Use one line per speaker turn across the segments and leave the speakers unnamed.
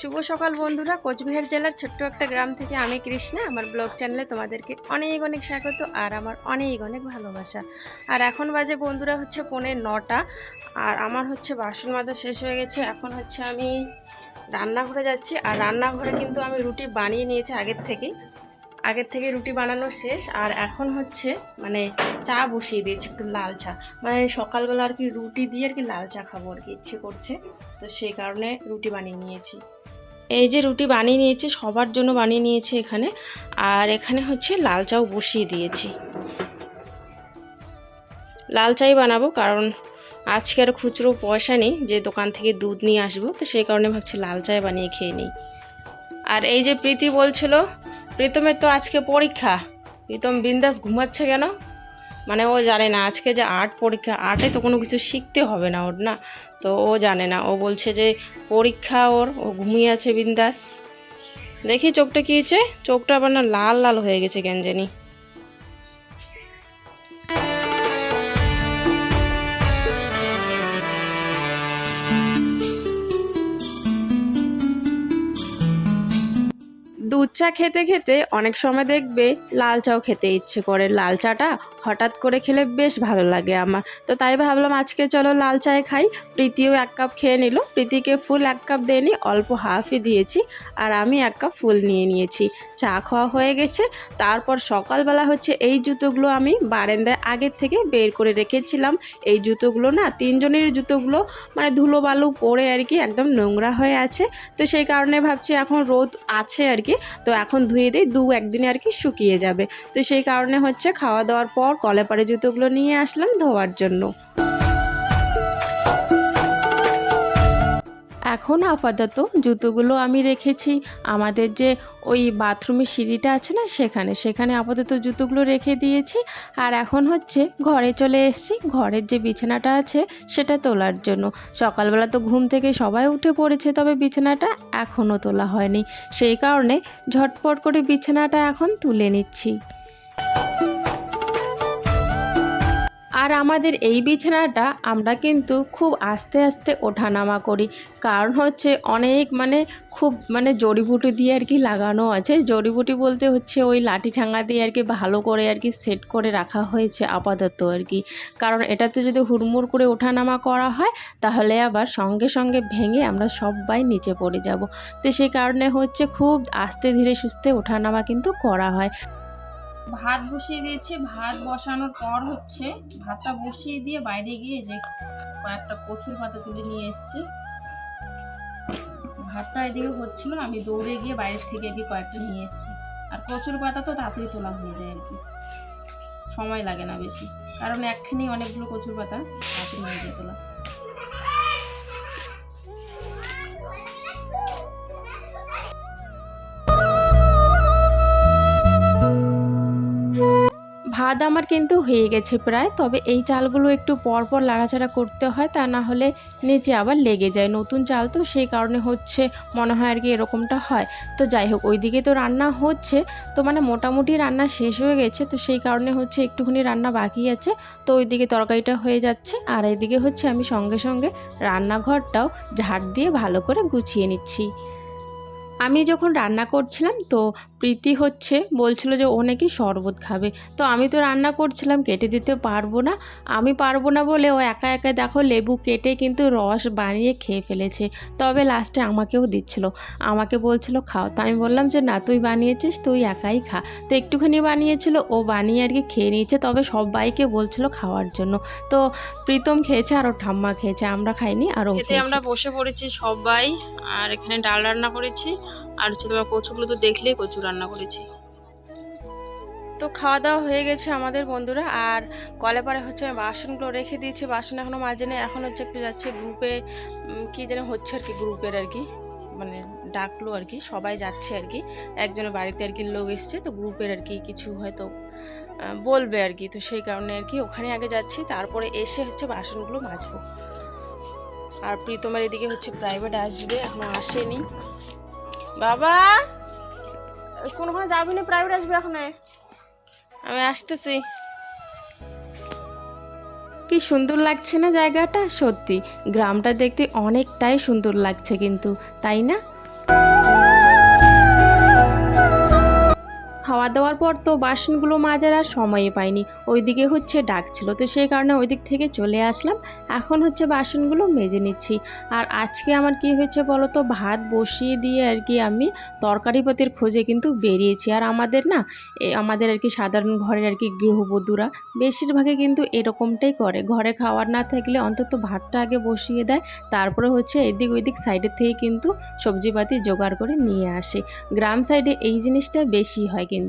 শুভ সকাল বন্ধুরা। কোচবিহার জেলার ছোট্ট একটা গ্রাম থেকে আমি কৃষ্ণা। আমার ব্লগ চ্যানেলে তোমাদেরকে অনেক অনেক স্বাগত আর আমার অনেক অনেক ভালোবাসা। আর এখন বাজে বন্ধুরা হচ্ছে পনেরো নটা। আর আমার হচ্ছে বাসন মাজা শেষ হয়ে গেছে। এখন হচ্ছে আমি রান্নাঘরে যাচ্ছি। আর রান্নাঘরে কিন্তু আমি রুটি বানিয়ে নিয়েছি আগের থেকেই। আগের থেকে রুটি বানানো শেষ। আর এখন হচ্ছে মানে চা বসিয়ে দিয়েছি একটু লাল চা। মানে সকালবেলা আর কি রুটি দিয়ে আর কি লাল চা খাব আর কি, ইচ্ছে করছে। তো সেই কারণে রুটি বানিয়ে নিয়েছি। এই যে রুটি বানিয়ে নিয়েছি, সবার জন্য বানিয়ে নিয়েছি এখানে। আর এখানে হচ্ছে লাল চাও বসিয়ে দিয়েছি। লাল চাই বানাবো কারণ আজকে আর খুচরো পয়সা নেই, যে দোকান থেকে দুধ নিয়ে আসব, তো সেই কারণে ভাবছি লাল চায় বানিয়ে খেয়ে নিই। আর এই যে প্রীতি বলছিল, প্রীতমের তো আজকে পরীক্ষা, প্রীতম বিন্দাস ঘুমাচ্ছে কেন? মানে ও জানে না, আজকে যে আর্ট পরীক্ষা, আর্টে তো কোনো কিছু শিখতে হবে না ওর না। তো ও জানে না, ও বলছে যে পরীক্ষা ওর, ও ঘুমিয়ে আছে বিন্দাস। দেখি চোখটা কী হয়েছে? চোখটা আবার না লাল লাল হয়ে গেছে কেন জানি। দুধ চা খেতে খেতে অনেক সময় দেখবে লাল চাও খেতে ইচ্ছে করে। লাল চাটা হঠাৎ করে খেলে বেশ ভালো লাগে আমার। তো তাই ভাবলাম আজকে চলো লাল চায় খাই। প্রীতিও এক কাপ খেয়ে নিল। প্রীতিকে ফুল এক কাপ দেয়নি অল্প হাফই দিয়েছি আর আমি এক কাপ ফুল নিয়ে নিয়েছি। চা খাওয়া হয়ে গেছে। তারপর সকালবেলা হচ্ছে এই জুতোগুলো আমি বারান্দায় আগের থেকে বের করে রেখেছিলাম। এই জুতোগুলো না, তিনজনের জুতোগুলো মানে ধুলো বালু পড়ে আর কি একদম নোংরা হয়ে আছে। তো সেই কারণে ভাবছি এখন রোদ আছে আর কি। তো এখন ধুয়ে দিই দু একদিনে আর কি শুকিয়ে যাবে। তো সেই কারণে হচ্ছে খাওয়া দাওয়ার পর কলেপাড়ে জুতোগুলো নিয়ে আসলাম ধোয়ার জন্য। এখন আপাতত জুতোগুলো আমি রেখেছি। আমাদের যে ওই বাথরুমের সিঁড়িটা আছে না সেখানে সেখানে আপাতত জুতোগুলো রেখে দিয়েছি। আর এখন হচ্ছে ঘরে চলে এসেছি। ঘরের যে বিছানাটা আছে সেটা তোলার জন্য। সকালবেলা তো ঘুম থেকে সবাই উঠে পড়েছে, তবে বিছানাটা এখনও তোলা হয়নি। সেই কারণে ঝটপট করে বিছানাটা এখন তুলে নিচ্ছি। আর আমাদের এই বিছানাটা আমরা কিন্তু খুব আস্তে আস্তে ওঠানামা করি। কারণ হচ্ছে অনেক মানে খুব মানে জড়িবুটি দিয়ে আর কি লাগানো আছে। জড়িবুটি বলতে হচ্ছে ওই লাঠি ঠাঙ্গা দিয়ে আর কি ভালো করে আর কি সেট করে রাখা হয়েছে আপাতত আর কি। কারণ এটাতে যদি হুড়মুড় করে ওঠানামা করা হয়, তাহলে আবার সঙ্গে সঙ্গে ভেঙে আমরা সবাই নিচে পড়ে যাব। তো সেই কারণে হচ্ছে খুব আস্তে ধীরে সুস্থে ওঠানামা কিন্তু করা হয়। ভাত বসিয়ে দিয়েছে। ভাত বসানোর পর হচ্ছে ভাতটা বসিয়ে দিয়ে বাইরে গিয়ে যে কয়েকটা কচুর পাতা তুলে নিয়ে এসেছি। ভাতটা এদিকে হচ্ছিল আমি দৌড়ে গিয়ে বাইরের থেকে আর কি কয়েকটা নিয়ে এসেছি। আর কচুর পাতা তো তাড়াতাড়ি তোলা হয়ে যায় আর কি। সময় লাগে না বেশি। কারণ একখানি অনেকগুলো কচুর পাতা তাড়াতাড়ি হয়ে যায় তোলা। ভাত আমার কিন্তু হয়ে গেছে প্রায়, তবে এই চালগুলো একটু পরপর লাড়াচাড়া করতে হয়, তা না হলে নিচে আবার লেগে যায়। নতুন চাল তো সেই কারণে হচ্ছে মনে হয় আর কি এরকমটা হয়। তো যাই হোক, ওইদিকে তো রান্না হচ্ছে, তো মানে মোটামুটি রান্না শেষ হয়ে গেছে, তো সেই কারণে হচ্ছে একটুখানি রান্না বাকি আছে, তো ওইদিকে তরকারিটা হয়ে যাচ্ছে। আর এইদিকে হচ্ছে আমি সঙ্গে সঙ্গে রান্নাঘরটাও ঝাড় দিয়ে ভালো করে গুছিয়ে নিচ্ছি। আমি যখন রান্না করছিলাম তো প্রীতি হচ্ছে বলছিল যে ও নাকি শরবত খাবে। তো আমি তো রান্না করছিলাম কেটে দিতে পারব না। আমি পারব না বলে ও একা একা দেখো লেবু কেটে কিন্তু রস বানিয়ে খেয়ে ফেলেছে। তবে লাস্টে আমাকেও দিচ্ছিল। আমাকে বলছিল খাও। তো আমি বললাম যে না তুই বানিয়েছিস তুই একাই খা। তো একটুখানি বানিয়েছিল ও বানিয়ে আর কি খেয়ে নিয়েছে তবে সবাইকে বলছিল খাওয়ার জন্য। তো প্রীতম খেয়েছে আর ও ঠাম্মা খেয়েছে আমরা খাইনি আর ও
আমরা বসে পড়েছি সবাই আর এখানে ডাল রান্না করেছি। আর হচ্ছে তোমার কচুগুলো তো দেখলেই কচু রান্না করেছি।
তো খাওয়া দাওয়া হয়ে গেছে আমাদের বন্ধুরা, আর কলে পারে হচ্ছে আমি বাসনগুলো রেখে দিয়েছি, বাসন এখনও নেই এখন হচ্ছে একটু যাচ্ছে গ্রুপে কি যেন হচ্ছে আর কি গ্রুপের আর কি মানে ডাকলো আর কি, সবাই যাচ্ছে আর কি, একজনের বাড়িতে আর কি লোক এসছে, তো গ্রুপের আর কি কিছু হয়তো বলবে আর কি, তো সেই কারণে আর কি ওখানে আগে যাচ্ছি, তারপরে এসে হচ্ছে বাসনগুলো মাজবো। আর প্রীতমের এদিকে হচ্ছে প্রাইভেট আসবে, এখনও আসেনি। বাবা কোনোখানে যাবি না? প্রাইভেট আসবি এখানে। আমি আসতেছি। কি সুন্দর লাগছে না জায়গাটা? সত্যি, গ্রামটা দেখতে অনেকটাই সুন্দর লাগছে কিন্তু, তাই না? খাওয়া দাওয়ার পর তো বাসনগুলো মাজার আর সময়ই পাইনি। ওইদিকে হচ্ছে ডাক ছিল, তো সেই কারণে ওই দিক থেকে চলে আসলাম। এখন হচ্ছে বাসনগুলো মেজে নিচ্ছি। আর আজকে আমার কি হয়েছে বলো তো, ভাত বসিয়ে দিয়ে আর কি আমি তরকারিপাতির খোঁজে কিন্তু বেরিয়েছি। আর আমাদের না আমাদের আর কি সাধারণ ঘরের আর কি গৃহবধূরা বেশিরভাগই কিন্তু এরকমটাই করে। ঘরে খাওয়ার না থাকলে অন্তত ভাতটা আগে বসিয়ে দেয়, তারপরে হচ্ছে এদিক ওইদিক সাইডের থেকে কিন্তু সবজিপাতি জোগাড় করে নিয়ে আসে। গ্রাম সাইডে এই জিনিসটা বেশি হয় কিন্তু।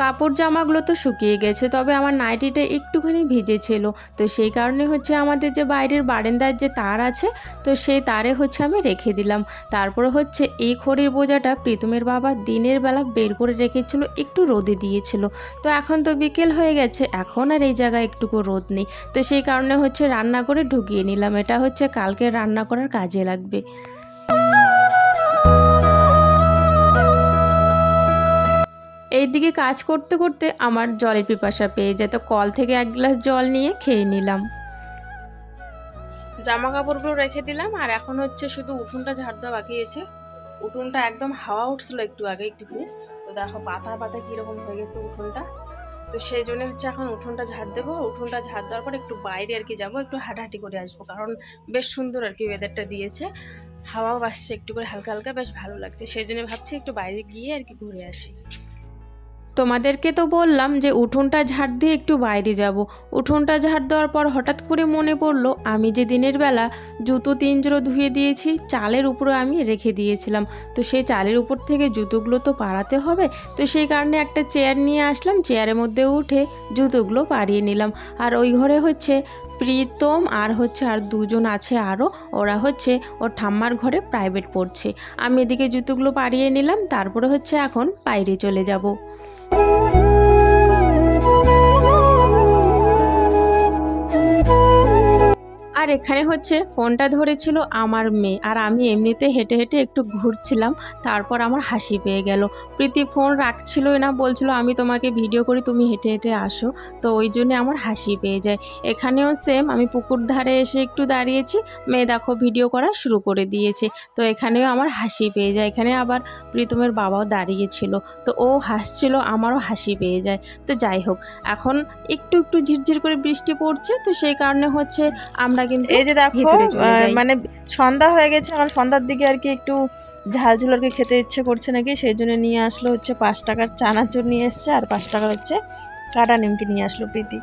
কাপড় জামাগুলো তো শুকিয়ে গেছে, তবে আমার নাইটিটা একটুখানি ভিজেছিল। তো সেই কারণে হচ্ছে আমাদের যে বাইরের বারান্দার যে তার আছে, তো সেই তারে হচ্ছে আমি রেখে দিলাম। তারপরে হচ্ছে এই খড়ির বোঝাটা প্রীতমের বাবা দিনের বেলা বের করে রেখেছিল, একটু রোদে দিয়েছিল। তো এখন তো বিকেল হয়ে গেছে, এখন আর এই জায়গায় একটুকু রোদ নেই। তো সেই কারণে হচ্ছে রান্না করে ঢুকিয়ে নিলাম, এটা হচ্ছে কালকে রান্না করার কাজে লাগবে। এইদিকে কাজ করতে করতে আমার জলের পিপাসা পেয়ে যেত, কল থেকে এক গ্লাস জল নিয়ে খেয়ে নিলাম। জামা কাপড়গুলো রেখে দিলাম, আর এখন হচ্ছে শুধু উঠোনটা ঝাড় দেওয়া বাকি আছে। উঠোনটা একদম হাওয়া উঠছিল একটু আগে একটুখানি তো দেখো পাতা পাতা কীরকম হয়ে গেছে উঠোনটা। তো সেই জন্য হচ্ছে এখন উঠোনটা ঝাড় দেবো। উঠোনটা ঝাড় দেওয়ার পর একটু বাইরে আর কি যাব, একটু হাঁটাহাঁটি করে আসব। কারণ বেশ সুন্দর আর কি ওয়েদারটা দিয়েছে। হাওয়াও আসছে একটু করে হালকা হালকা, বেশ ভালো লাগছে। সেই জন্য ভাবছি একটু বাইরে গিয়ে আর কি ঘুরে আসি। তোমাদেরকে তো বললাম যে উঠোনটা ঝাড় দিয়ে একটু বাইরে যাব। উঠোনটা ঝাড় দেওয়ার পর হঠাৎ করে মনে পড়ল, আমি যে দিনের বেলা জুতো তিন জোড়ো ধুয়ে দিয়েছি, চালের উপরে আমি রেখে দিয়েছিলাম। তো সেই চালের উপর থেকে জুতোগুলো তো পাড়াতে হবে। তো সেই কারণে একটা চেয়ার নিয়ে আসলাম, চেয়ারের মধ্যে উঠে জুতোগুলো পাড়িয়ে নিলাম। আর ওই ঘরে হচ্ছে প্রীতম আর হচ্ছে আর দুজন আছে আরও। ওরা হচ্ছে ওর ঠাম্মার ঘরে প্রাইভেট পড়ছে। আমি এদিকে জুতোগুলো পাড়িয়ে নিলাম, তারপরে হচ্ছে এখন বাইরে চলে যাব। Oh. আর এখানে হচ্ছে ফোনটা ধরেছিল আমার মেয়ে। আর আমি এমনিতে হেঁটে হেঁটে একটু ঘুরছিলাম, তারপর আমার হাসি পেয়ে গেল। প্রীতি ফোন রাখছিলই না, বলছিল, আমি তোমাকে ভিডিও করি, তুমি হেঁটে হেঁটে আসো। তো ওই জন্যে আমার হাসি পেয়ে যায়। এখানেও সেম আমি পুকুর ধারে এসে একটু দাঁড়িয়েছি, মেয়ে দেখো ভিডিও করা শুরু করে দিয়েছে। তো এখানেও আমার হাসি পেয়ে যায়। এখানে আবার প্রীতমের বাবাও দাঁড়িয়েছিল। তো ও হাসছিল, আমারও হাসি পেয়ে যায়। তো যাই হোক, এখন একটু একটু ঝিরঝির করে বৃষ্টি পড়ছে, তো সেই কারণে হচ্ছে আমরা কিন্তু
এই যে দেখো মানে সন্ধ্যা হয়ে গেছে আমার সন্ধ্যার দিকে আর কি একটু ঝাল ঝুল আর কি খেতে ইচ্ছে করছে নাকি সেই জন্য নিয়ে আসলো হচ্ছে পাঁচ টাকার চানাচুর নিয়ে এসছে আর পাঁচ টাকার হচ্ছে কাটা নিমকি নিয়ে আসলো প্রীতি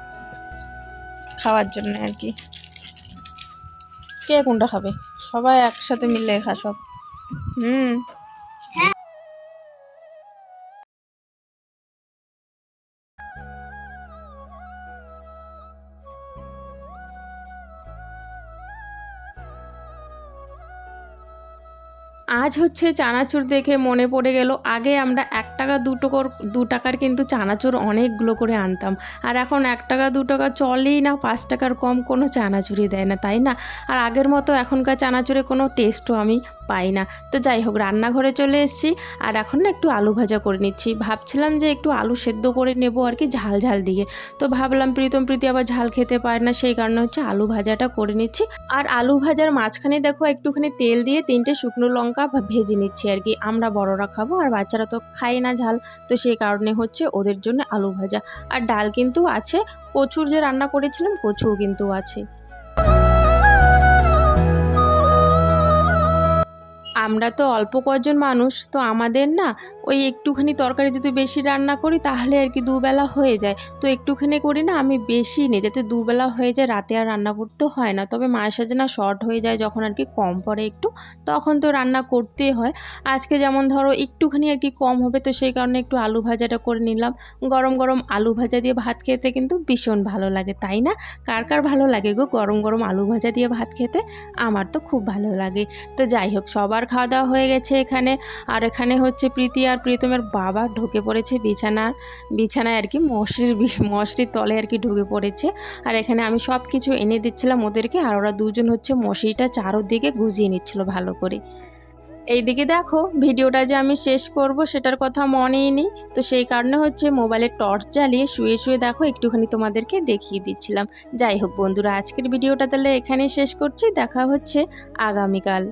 খাওয়ার জন্য আর কি। কে কোনটা খাবে? সবাই একসাথে মিলে খা সব। হুম।
আজ হচ্ছে চানাচুর দেখে মনে পড়ে গেল আগে আমরা এক টাকা দু টাকার দু টাকার কিন্তু চানাচুর অনেকগুলো করে আনতাম। আর এখন এক টাকা, দু টাকা চলেই না, পাঁচ টাকার কম কোনো চানাচুরি দেয় না, তাই না? আর আগের মতো এখনকার চানাচুরে কোনো টেস্টও আমি পাই না। তো যাই হোক, রান্নাঘরে চলে এসেছি, আর এখন না একটু আলু ভাজা করে নিচ্ছি। ভাবছিলাম যে একটু আলু সেদ্ধ করে নেব আর কি ঝাল ঝাল দিয়ে। তো ভাবলাম প্রীতম প্রীতি আবার ঝাল খেতে পারে না, সেই কারণে হচ্ছে আলু ভাজাটা করে নিচ্ছি। আর আলু ভাজার মাঝখানে দেখো একটুখানি তেল দিয়ে তিনটে শুকনো লঙ্কা ভেজে নিচ্ছি আর কি। আমরা বড়রা খাব আর বাচ্চারা তো খায় না ঝাল। তো সেই কারণে হচ্ছে ওদের জন্য আলু ভাজা। আর ডাল কিন্তু আছে। কচুর যে রান্না করেছিলাম, কচুও কিন্তু আছে। আমরা তো অল্প কজন মানুষ, তো আমাদের না ওই একটুখানি তরকারি যদি বেশি রান্না করি তাহলে আর কি দুবেলা হয়ে যায়। তো একটুখানি করি না আমি বেশি নিই, যাতে দুবেলা হয়ে যায়, রাতে আর রান্না করতে হয় না। তবে মায়ের সাথে না শর্ট হয়ে যায়, যখন আর কি কম পড়ে একটু, তখন তো রান্না করতেই হয়। আজকে যেমন ধরো একটুখানি আর কি কম হবে, তো সেই কারণে একটু আলু ভাজাটা করে নিলাম। গরম গরম আলু ভাজা দিয়ে ভাত খেতে কিন্তু ভীষণ ভালো লাগে, তাই না? কার কার ভালো লাগে গো গরম গরম আলু ভাজা দিয়ে ভাত খেতে? আমার তো খুব ভালো লাগে। তো যাই হোক, সবার খাওয়া দাওয়া হয়ে গেছে এখানে। আর এখানে হচ্ছে প্রীতি আর প্রীতমের বাবা ঢুকে পড়েছে বিছানা বিছানায় আর কি মশরির মশরির তলে আর কি ঢুকে পড়েছে। আর এখানে আমি সব কিছু এনে দিচ্ছিলাম ওদেরকে, আর ওরা দুজন হচ্ছে মশারিটা চারোদিকে গুজিয়ে নিচ্ছিল ভালো করে। এইদিকে দেখো, ভিডিওটা যে আমি শেষ করব সেটার কথা মনেই নেই। তো সেই কারণে হচ্ছে মোবাইলে টর্চ জ্বালিয়ে শুয়ে শুয়ে দেখো, একটুখানি তোমাদেরকে দেখিয়ে দিচ্ছিলাম। যাই হোক বন্ধুরা, আজকের ভিডিওটা তাহলে এখানেই শেষ করছি। দেখা হচ্ছে আগামীকাল।